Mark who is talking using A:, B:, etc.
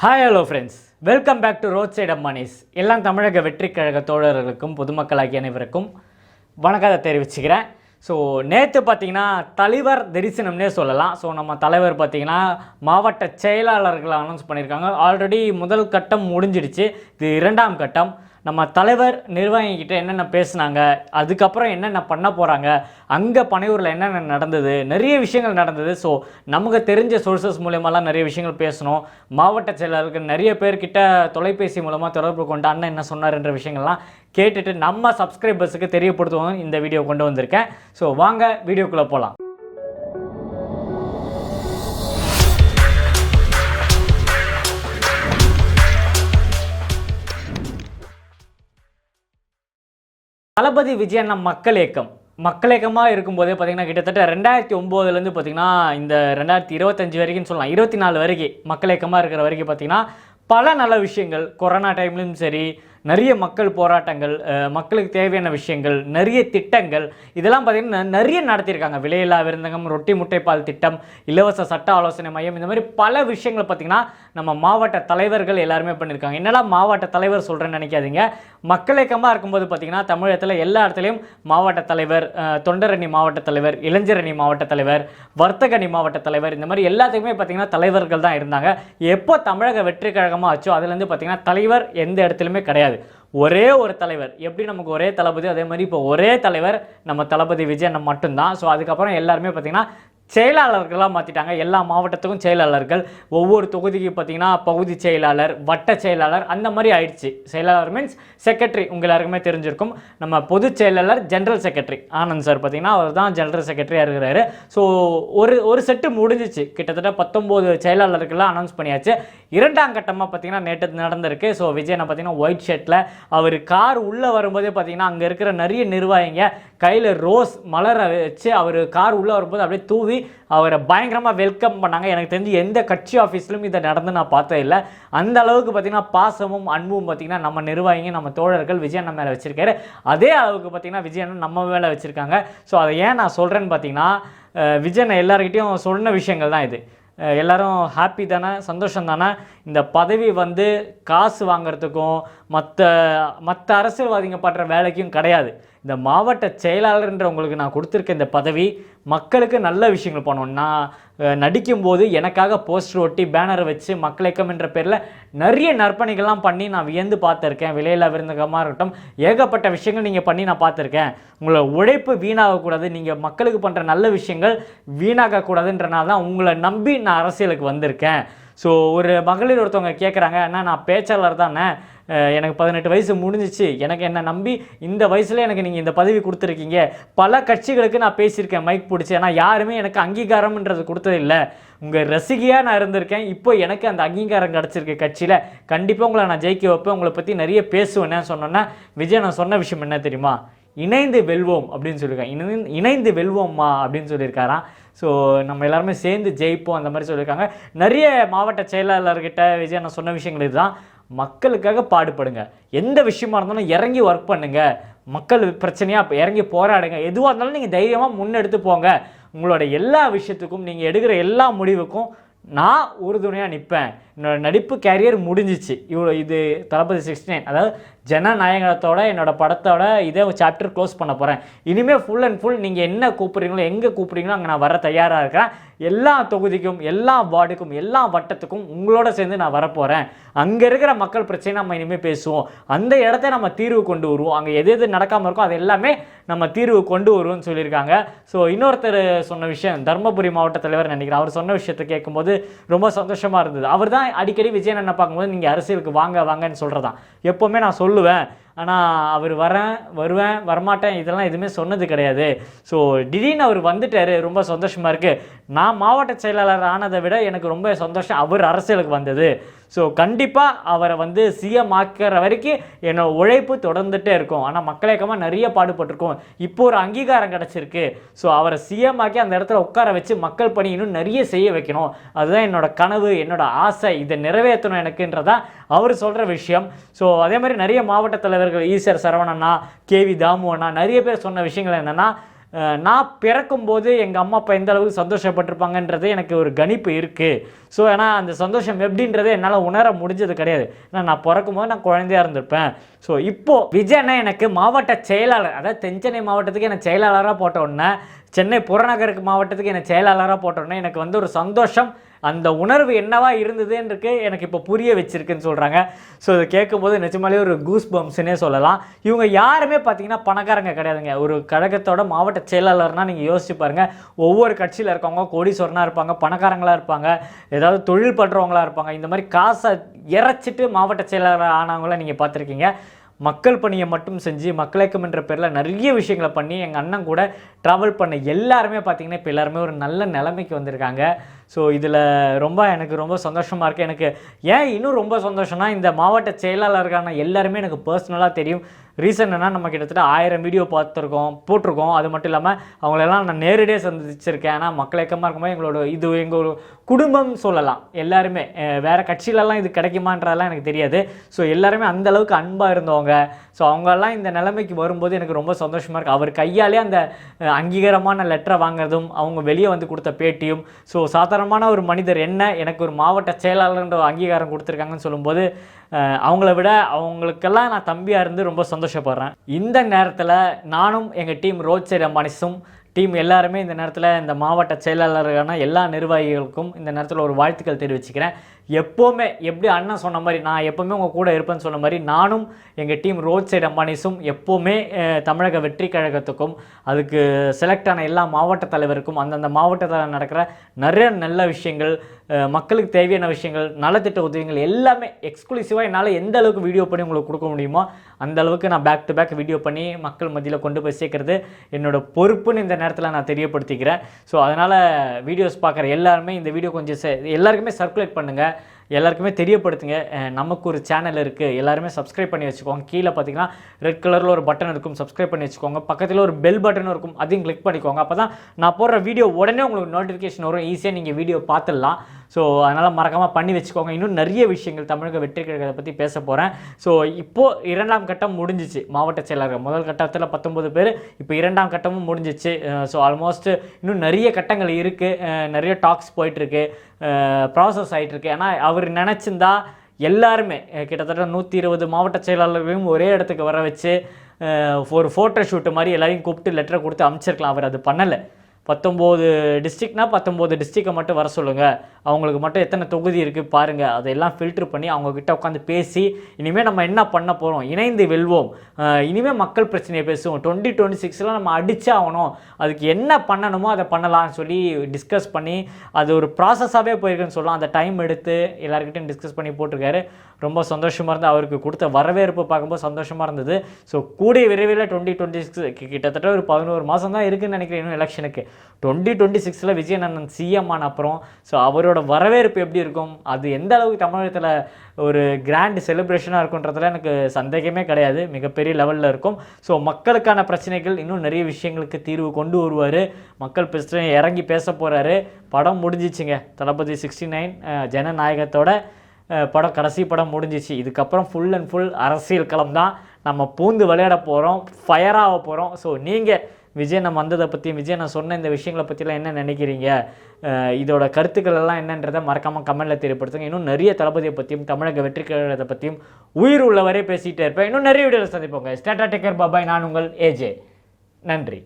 A: Hi hello friends welcome back to road side Ambanis எல்லாம் தமிழக வெற்றி கழக தோழர்களுக்கும் பொதுமக்களாகிய அனைவருக்கும் வணக்கத்தை தெரிவிச்சுக்கிறேன். ஸோ நேற்று பார்த்தீங்கன்னா தலைவர் தரிசனம்னே சொல்லலாம். ஸோ நம்ம தலைவர் பார்த்தீங்கன்னா மாவட்ட செயலாளர்களை அனௌன்ஸ் பண்ணியிருக்காங்க ஆல்ரெடி முதல் கட்டம் முடிஞ்சிடுச்சு. இது இரண்டாம் கட்டம். நம்ம தலைவர் நிர்வாகிகிட்ட என்னென்ன பேசுனாங்க அதுக்கப்புறம் என்னென்ன பண்ண போகிறாங்க அங்கே பனையூரில் என்னென்ன நடந்தது நிறைய விஷயங்கள் நடந்தது. ஸோ நமக்கு தெரிஞ்ச சோர்சஸ் மூலயமாலாம் நிறைய விஷயங்கள் பேசணும் மாவட்ட செயலாளர்கள் நிறைய பேர்கிட்ட தொலைபேசி மூலமாக தொடர்பு கொண்டு அண்ணன் என்ன சொன்னார்ன்ற விஷயங்கள்லாம் கேட்டுட்டு நம்ம சப்ஸ்கிரைபர்ஸுக்கு தெரியப்படுத்துவோம். இந்த வீடியோ கொண்டு வந்திருக்கேன். ஸோ வாங்க வீடியோக்குள்ளே போகலாம் தளபதி விஜய் அண்ணா மக்கள் இயக்கம். மக்கள் இயக்கமாக இருக்கும்போதே பார்த்தீங்கன்னா கிட்டத்தட்ட ரெண்டாயிரத்தி ஒம்போதுலேருந்து பார்த்தீங்கன்னா இந்த ரெண்டாயிரத்தி இருபத்தஞ்சு வரைக்கும் சொல்லலாம். இருபத்தி நாலு வரைக்கும் மக்கள் இயக்கமாக இருக்கிற வரைக்கும் பார்த்தீங்கன்னா பல நல்ல விஷயங்கள். கொரோனா டைம்லையும் சரி நிறைய மக்கள் போராட்டங்கள் மக்களுக்கு தேவையான விஷயங்கள் நிறைய திட்டங்கள் இதெல்லாம் பார்த்திங்கன்னா நிறைய நடத்தியிருக்காங்க. விலையில்லா விருந்தகம் ரொட்டி முட்டைப்பால் திட்டம் இலவச சட்ட ஆலோசனை மையம் இந்த மாதிரி பல விஷயங்கள் பார்த்தீங்கன்னா நம்ம மாவட்ட தலைவர்கள் எல்லாருமே பண்ணியிருக்காங்க. என்னடா மாவட்ட தலைவர் சொல்கிறேன்னு நினைக்காதீங்க. மக்கள் இயக்கமாக இருக்கும்போது பார்த்தீங்கன்னா தமிழகத்தில் எல்லா இடத்துலையும் மாவட்ட தலைவர் தொண்டரணி மாவட்ட தலைவர் இளைஞரணி மாவட்ட தலைவர் வர்த்தகணி மாவட்ட தலைவர் இந்த மாதிரி எல்லாத்துக்குமே பார்த்தீங்கன்னா தலைவர்கள் தான் இருந்தாங்க. எப்போ தமிழக வெற்றி கழகமாக ஆச்சோ அதுலேருந்து பார்த்தீங்கன்னா தலைவர் எந்த இடத்துலையுமே கிடையாது. ஒரே ஒரு தலைவர். எப்படி நமக்கு ஒரே தளபதி? அதே மாதிரி இப்போ ஒரே தலைவர் நம்ம தளபதி விஜயன் மட்டும்தான். ஸோ அதுக்கப்புறம் எல்லாருமே பார்த்தீங்கன்னா செயலாளர்களாக மாற்றிட்டாங்க எல்லா மாவட்டத்துக்கும் செயலாளர்கள். ஒவ்வொரு தொகுதிக்கு பார்த்தீங்கன்னா பகுதி செயலாளர் வட்ட செயலாளர் அந்த மாதிரி ஆயிடுச்சு. செயலாளர் மீன்ஸ் செக்ரட்டரி உங்கள் எல்லாருக்குமே தெரிஞ்சிருக்கும். நம்ம பொதுச் செயலாளர் ஜென்ரல் செக்ரட்டரி ஆனந்த் சார் பார்த்தீங்கன்னா அவர் தான் ஜென்ரல் செக்ரட்டரியாக இருக்கிறாரு. ஸோ ஒரு ஒரு செட்டு முடிஞ்சிச்சு. கிட்டத்தட்ட பத்தொம்போது செயலாளர்கள்லாம் அனௌன்ஸ் பண்ணியாச்சு. இரண்டாம் கட்டமாக பார்த்தீங்கன்னா நேற்று நடந்திருக்கு. ஸோ விஜயனை பார்த்தீங்கன்னா ஒயிட் ஷர்ட்டில் அவர் கார் உள்ளே வரும்போதே பார்த்தீங்கன்னா அங்கே இருக்கிற நிறைய நிர்வாகிங்க கையில் ரோஸ் மலரை வச்சு அவர் கார் உள்ளே வரும்போது அப்படியே தூவி அவரை பயங்கரமாக வெல்கம் பண்ணாங்க. எனக்கு தெரிஞ்சு எந்த கட்சி ஆஃபீஸ்லையும் இதை நடந்து நான் பார்த்தே இல்லை. அந்த அளவுக்கு பார்த்தீங்கன்னா பாசமும் அன்பும் பார்த்தீங்கன்னா நம்ம நிர்வாகிங்க நம்ம தோழர்கள் விஜயன் மேலே வச்சுருக்காரு. அதே அளவுக்கு பார்த்தீங்கன்னா விஜயன் நம்ம மேலே வச்சுருக்காங்க. ஸோ அதை ஏன் நான் சொல்கிறேன்னு பார்த்தீங்கன்னா விஜய் எல்லாருக்கிட்டையும் சொன்ன விஷயங்கள் தான் இது. எல்லோரும் எல்லாரும் ஹாப்பி தானே சந்தோஷம் தானே? இந்த பதவி வந்து காசு வாங்குறதுக்கும் மற்ற மற்ற அரசியல்வாதிங்க பண்ணுற வேலைக்கும் கிடையாது. இந்த மாவட்ட செயலாளர்ன்ற உங்களுக்கு நான் கொடுத்துருக்க இந்த பதவி மக்களுக்கு நல்ல விஷயங்கள் பண்ணணும். நான் நடிக்கும்போது எனக்காக போஸ்டர் ஒட்டி பேனரை வச்சு மக்கள் என்ற பேரில் நிறைய நற்பணிகள்லாம் பண்ணி நான் வியந்து பார்த்துருக்கேன். விலையில்லா விருந்தகமாக இருக்கட்டும் ஏகப்பட்ட விஷயங்கள் நீங்கள் பண்ணி நான் பார்த்துருக்கேன். உங்களை உழைப்பு வீணாகக்கூடாது. நீங்கள் மக்களுக்கு பண்ணுற நல்ல விஷயங்கள் வீணாகக்கூடாதுன்றனால தான் உங்களை நம்பி நான் அரசியலுக்கு வந்திருக்கேன். ஸோ ஒரு மகளிர் ஒருத்தவங்க கேட்குறாங்க அண்ணா நான் பேச்சாளர் தானே. எனக்கு பதினெட்டு வயசு முடிஞ்சிச்சு. எனக்கு என்ன நம்பி இந்த வயசில் எனக்கு நீங்கள் இந்த பதவி கொடுத்துருக்கீங்க. பல கட்சிகளுக்கு நான் பேசியிருக்கேன் மைக் பிடிச்சி. ஆனால் யாருமே எனக்கு அங்கீகாரம்ன்றது கொடுத்ததில்லை உங்கள் ரசிகையாக நான் இருந்திருக்கேன். இப்போ எனக்கு அந்த அங்கீகாரம் கிடச்சிருக்கு கட்சியில். கண்டிப்பாக உங்களை நான் ஜெயிக்க வைப்பேன். உங்களை பற்றி நிறைய பேசுவேன்னு சொன்னோன்னா விஜய் நான் சொன்ன விஷயம் என்ன தெரியுமா? இணைந்து வெல்வோம் அப்படின்னு சொல்லியிருக்காங்க. இணைந்து இணைந்து வெல்வோம்மா அப்படின்னு சொல்லியிருக்காராம். ஸோ நம்ம எல்லாருமே சேர்ந்து ஜெயிப்போம் அந்த மாதிரி சொல்லியிருக்காங்க. நிறைய மாவட்ட செயலாளர்கிட்ட விஜய் நான் சொன்ன விஷயங்கள் இதுதான். மக்களுக்காக பாடுபடுங்க. எந்த விஷயமா இருந்தாலும் இறங்கி ஒர்க் பண்ணுங்க. மக்கள் பிரச்சனையாக இறங்கி போராடுங்க. எதுவாக இருந்தாலும் நீங்கள் தைரியமாக முன்னெடுத்து போங்க. உங்களோட எல்லா விஷயத்துக்கும் நீங்கள் எடுக்கிற எல்லா முடிவுக்கும் நான் உறுதுணையாக நிற்பேன் என்னோட நடிப்பு கேரியர் முடிஞ்சிச்சு. இவ்வளோ இது தளபதி சிக்ஸ்டி நைன் அதாவது ஜனநாயகத்தோட என்னோட படத்தோட இதே சாப்டர் க்ளோஸ் பண்ண போகிறேன் இனிமேல் ஃபுல் அண்ட் ஃபுல் நீங்கள் என்ன கூப்பிட்றீங்களோ எங்கே கூப்பிட்றீங்களோ அங்கே நான் வர தயாராக இருக்கிறேன். எல்லா தொகுதிக்கும் எல்லா வார்டுக்கும் எல்லா வட்டத்துக்கும் உங்களோட சேர்ந்து நான் வரப்போகிறேன் அங்கே இருக்கிற மக்கள் பிரச்சனை நம்ம இனிமேல் பேசுவோம். அந்த இடத்த நம்ம தீர்வு கொண்டு வருவோம். அங்கே எது எது நடக்காமல் இருக்கோ அது எல்லாமே நம்ம தீர்வு கொண்டு வருவோம்னு சொல்லியிருக்காங்க. ஸோ இன்னொருத்தர் சொன்ன விஷயம் தருமபுரி மாவட்ட தலைவர் நினைக்கிறேன். அவர் சொன்ன விஷயத்தை கேட்கும்போது ரொம்ப சந்தோஷமாக இருந்தது. அவர் தான் அடிக்கடி விஜயன் என்ன பார்க்கும்போது நீங்கள் அரசியலுக்கு வாங்க வாங்கன்னு சொல்கிறதான் எப்போவுமே நான் சொல்லுவேன். சொல்லுவேன். ஆனால் அவர் வரேன் வருவேன் வரமாட்டேன் இதெல்லாம் எதுவுமே சொன்னது கிடையாது. ஸோ திடீர்னு அவர் வந்துட்டாரு ரொம்ப சந்தோஷமாக இருக்குது நான் மாவட்ட செயலாளர் ஆனதை விட எனக்கு ரொம்ப சந்தோஷம் அவர் அரசியலுக்கு வந்தது. ஸோ கண்டிப்பாக அவரை வந்து சிஎம் ஆக்கிற வரைக்கும் என்னோட உழைப்பு தொடர்ந்துகிட்டே இருக்கும். ஆனால் மக்கள் இயக்கமாக நிறைய பாடுபட்டிருக்கோம். இப்போ ஒரு அங்கீகாரம் கிடச்சிருக்கு. ஸோ அவரை சிஎம் ஆக்கி அந்த இடத்துல உட்கார வச்சு மக்கள் பணி இன்னும் நிறைய செய்ய வைக்கணும். அதுதான் என்னோட கனவு என்னோட ஆசை. இதை நிறைவேற்றணும் எனக்குன்றதான் அவர் சொல்கிற விஷயம். ஸோ அதே மாதிரி நிறைய மாவட்ட தலைவர்கள் ஈஸ்வர் சரவணண்ணா கேவி தாமு அண்ணா நிறைய பேர் சொன்ன விஷயங்கள் என்னென்னா நான் பிறக்கும்போது எங்கள் அம்மா அப்பா எந்த அளவுக்கு சந்தோஷப்பட்டிருப்பாங்கன்றது எனக்கு ஒரு கணிப்பு இருக்குது ஸோ ஏன்னா அந்த சந்தோஷம் எப்படின்றதே என்னால் உணர முடிஞ்சது கிடையாது. ஏன்னா நான் பிறக்கும்போது நான் குழந்தையா இருந்திருப்பேன். ஸோ இப்போது விஜயண்ணா எனக்கு மாவட்ட செயலாளர் அதாவது தென்சென்னை மாவட்டத்துக்கு என்னை செயலாளராக போட்ட உடனே சென்னை புறநகருக்கு மாவட்டத்துக்கு என்னை செயலாளராக போட்டோன்னே எனக்கு வந்து ஒரு சந்தோஷம் அந்த உணர்வு என்னவா இருந்ததுன்றது எனக்கு இப்போ புரிய வச்சிருக்குன்னு சொல்கிறாங்க ஸோ இதை கேட்கும்போது நிஜமாலே ஒரு கூஸ் பம்ப்ஸ்னே சொல்லலாம். இவங்க யாருமே பார்த்தீங்கன்னா பணக்காரங்க கிடையாதுங்க. ஒரு கழகத்தோட மாவட்ட செயலாளர்னா நீங்கள் யோசிச்சு பாருங்கள் ஒவ்வொரு கட்சியில் இருக்கவங்க கோடீஸ்வரனாக இருப்பாங்க பணக்காரங்களாக இருப்பாங்க ஏதாவது தொழில் பண்ணுறவங்களா இருப்பாங்க. இந்த மாதிரி காசை இறைச்சிட்டு மாவட்ட செயலாளர் ஆனவங்கள நீங்கள் பார்த்துருக்கீங்க. மக்கள் பணியை மட்டும் செஞ்சு மக்களுக்கும் என்ற பேரில் நிறைய விஷயங்களை பண்ணி எங்கள் அண்ணன் கூட ட்ராவல் பண்ண எல்லாருமே பார்த்தீங்கன்னா இப்போ எல்லாருமே ஒரு நல்ல நிலைமைக்கு வந்திருக்காங்க. ஸோ இதில் ரொம்ப எனக்கு ரொம்ப சந்தோஷமாக இருக்குது எனக்கு ஏன் இன்னும் ரொம்ப சந்தோஷம்னா இந்த மாவட்ட செயலாளருக்கான எல்லாருமே எனக்கு பர்சனலாக தெரியும். ரீசன் என்ன நம்ம கிட்டத்தட்ட ஆயிரம் வீடியோ பார்த்துருக்கோம் போட்டிருக்கோம். அது மட்டும் இல்லாமல் அவங்களெல்லாம் நான் நேரடியாக சந்திச்சிருக்கேன். ஆனால் மக்கள் இயக்கமாக இருக்கும்போது எங்களோட இது எங்கள் குடும்பம் சொல்லலாம். எல்லாருமே வேறு கட்சியிலலாம் இது கிடைக்குமான்றதெல்லாம் எனக்கு தெரியாது. ஸோ எல்லாருமே அந்த அளவுக்கு அன்பாக இருந்தவங்க. ஸோ அவங்கெல்லாம் இந்த நிலைமைக்கு வரும்போது எனக்கு ரொம்ப சந்தோஷமாக இருக்குது அவர் கையாலே அந்த அங்கீகாரமான லெட்டரை வாங்குறதும் அவங்க வெளியே வந்து கொடுத்த பேட்டியும். ஸோ சாதாரணமான ஒரு மனிதர் என்ன எனக்கு ஒரு மாவட்ட செயலாளர்ன்ற அங்கீகாரம் கொடுத்துருக்காங்கன்னு சொல்லும்போது அவங்கள விட அவங்களுக்கெல்லாம் நான் தம்பியாக இருந்து ரொம்ப சந்தோஷப்படுறேன். இந்த நேரத்தில் நானும் எங்கள் டீம் ரோட் சைடு அம்பானிஸும் டீம் எல்லாருமே இந்த நேரத்தில் இந்த மாவட்ட செயலாளர்களான எல்லா நிர்வாகிகளுக்கும் இந்த நேரத்தில் ஒரு வாழ்த்துக்கள் தெரிவிச்சுக்கிறேன். எப்போவுமே எப்படி அண்ணன் சொன்ன மாதிரி நான் எப்போவுமே உங்கள் கூட இருப்பேன்னு சொன்ன மாதிரி நானும் எங்கள் டீம் ரோட் சைடு அம்பானிஸும் எப்போவுமே தமிழக வெற்றி கழகத்துக்கும் அதுக்கு செலக்ட் ஆன எல்லா மாவட்ட தலைவருக்கும் அந்தந்த மாவட்டத்தில் நடக்கிற நிறைய நல்ல விஷயங்கள் மக்களுக்கு தேவையான விஷயங்கள் நலத்திட்ட உதவிகள் எல்லாமே எக்ஸ்க்ளூசிவாக என்னால் எந்த அளவுக்கு வீடியோ பண்ணி உங்களுக்கு கொடுக்க முடியுமோ அந்த அளவுக்கு நான் பேக் டு பேக் வீடியோ பண்ணி மக்கள் மத்தியில் கொண்டு போய் சேர்க்குறது என்னோட பொறுப்புன்னு இந்த நேரத்தில் நான் தெரியப்படுத்திக்கிறேன். ஸோ அதனால் வீடியோஸ் பார்க்குற எல்லாருமே இந்த வீடியோ கொஞ்சம் எல்லாருக்குமே சர்க்குலேட் பண்ணுங்கள் எல்லாருக்குமே தெரியப்படுத்துங்க. நமக்கு ஒரு சேனல் இருக்குது எல்லாருமே சப்ஸ்கிரைப் பண்ணி வச்சுக்கோங்க. கீழே பார்த்தீங்கன்னா ரெட் கலரில் ஒரு பட்டன் இருக்கும். சப்ஸ்கிரைப் பண்ணி வச்சுக்கோங்க. பக்கத்தில் ஒரு பெல் பட்டன் இருக்கும். அதையும் கிளிக் பண்ணிக்கோங்க. அப்போ தான் நான் போடுற வீடியோ உடனே உங்களுக்கு நோட்டிஃபிகேஷன் வரும். ஈஸியாக நீங்கள் வீடியோ பார்த்துடலாம். ஸோ அதனால் மறக்காமல் பண்ணி வச்சுக்கோங்க. இன்னும் நிறைய விஷயங்கள் தமிழக வெற்றி கழகத்தை பற்றி பேச போகிறேன் ஸோ இப்போது இரண்டாம் கட்டம் முடிஞ்சிச்சு. மாவட்ட செயலாளர்கள். முதல் கட்டத்தில் பத்தொம்பது பேர் இப்போ இரண்டாம் கட்டமும் முடிஞ்சிச்சு. ஸோ ஆல்மோஸ்ட் இன்னும் நிறைய கட்டங்கள் இருக்குது நிறைய டாக்ஸ் போயிட்டுருக்கு. ப்ராசஸ் ஆகிட்டுருக்கு ஏன்னா அவர் நினச்சிருந்தா எல்லாருமே கிட்டத்தட்ட நூற்றி இருபது மாவட்ட செயலாளர்களையும் ஒரே இடத்துக்கு வர வச்சு ஒரு ஃபோட்டோ ஷூட்டு மாதிரி எல்லாரையும் கூப்பிட்டு லெட்டரை கொடுத்து அமைச்சிருக்கலாம். அவர் அது பண்ணலை. பத்தொம்போது டிஸ்ட்ரிக்னால் பத்தொம்போது டிஸ்ட்ரிக்டை மட்டும் வர சொல்லுங்கள் அவங்களுக்கு மட்டும் எத்தனை தொகுதி இருக்குது பாருங்கள் அதெல்லாம் ஃபில்டர் பண்ணி அவங்கக்கிட்ட உட்காந்து பேசி இனிமேல் நம்ம என்ன பண்ண போகிறோம் இணைந்து வெல்வோம். இனிமேல் மக்கள் பிரச்சனையை பேசுவோம். டுவெண்ட்டி டுவெண்ட்டி சிக்ஸில் நம்ம அடிச்சே ஆகணும். அதுக்கு என்ன பண்ணணுமோ அதை பண்ணலாம்னு சொல்லி டிஸ்கஸ் பண்ணி அது ஒரு ப்ராசஸாகவே போயிருக்குன்னு சொல்லலாம். அந்த டைம் எடுத்து எல்லாருக்கிட்டையும் டிஸ்கஸ் பண்ணி போட்டிருக்காரு. ரொம்ப சந்தோஷமாக இருந்து அவருக்கு கொடுத்த வரவேற்பு பார்க்கும்போது சந்தோஷமாக இருந்தது. ஸோ கூடிய விரைவில் டுவெண்ட்டி டுவெண்ட்டி சிக்ஸ் கிட்டத்தட்ட ஒரு பதினோரு மாதம் தான் இருக்குதுன்னு நினைக்கிறேன் இன்னும் எலெக்ஷனுக்கு டுவெண்ட்டி டுவெண்ட்டி சிக்ஸில் விஜயநந்தன் சிஎம் ஆன அப்புறம் ஸோ அவரோட வரவேற்பு எப்படி இருக்கும்? அது எந்த அளவுக்கு தமிழகத்தில் ஒரு கிராண்ட் செலிப்ரேஷனாக இருக்குன்றதுல எனக்கு சந்தேகமே கிடையாது. மிகப்பெரிய லெவலில் இருக்கும். ஸோ மக்களுக்கான பிரச்சனைகள் இன்னும் நிறைய விஷயங்களுக்கு தீர்வு கொண்டு வருவார். மக்கள் பிரச்சனை இறங்கி பேச போகிறாரு படம் முடிஞ்சிச்சுங்க. தளபதி சிக்ஸ்டி நைன் ஜனநாயகத்தோட படம் கடைசி படம் முடிஞ்சிச்சு. இதுக்கப்புறம் ஃபுல் அண்ட் ஃபுல் அரசியல் களம் தான். நம்ம பூந்து விளையாட போகிறோம் ஃபயராக போகிறோம் ஸோ நீங்கள் விஜய் நம்ம வந்ததை பற்றியும் விஜய் நான் சொன்ன இந்த விஷயங்களை பற்றிலாம் என்ன நினைக்கிறீங்க? இதோட கருத்துக்கள் எல்லாம் என்னன்றதை மறக்காமல் கமெண்டில் தெரியப்படுத்துங்க. இன்னும் நிறைய தளபதியை பற்றியும் தமிழக வெற்றி கழகத்தை பற்றியும் உயிர் உள்ளவரே பேசிகிட்டே இருப்பேன். இன்னும் நிறைய வீடியோவில் சந்திப்போங்க. ஸ்டாட்டா டேக்கர் பாபாய் நான் உங்கள் ஏஜே நன்றி.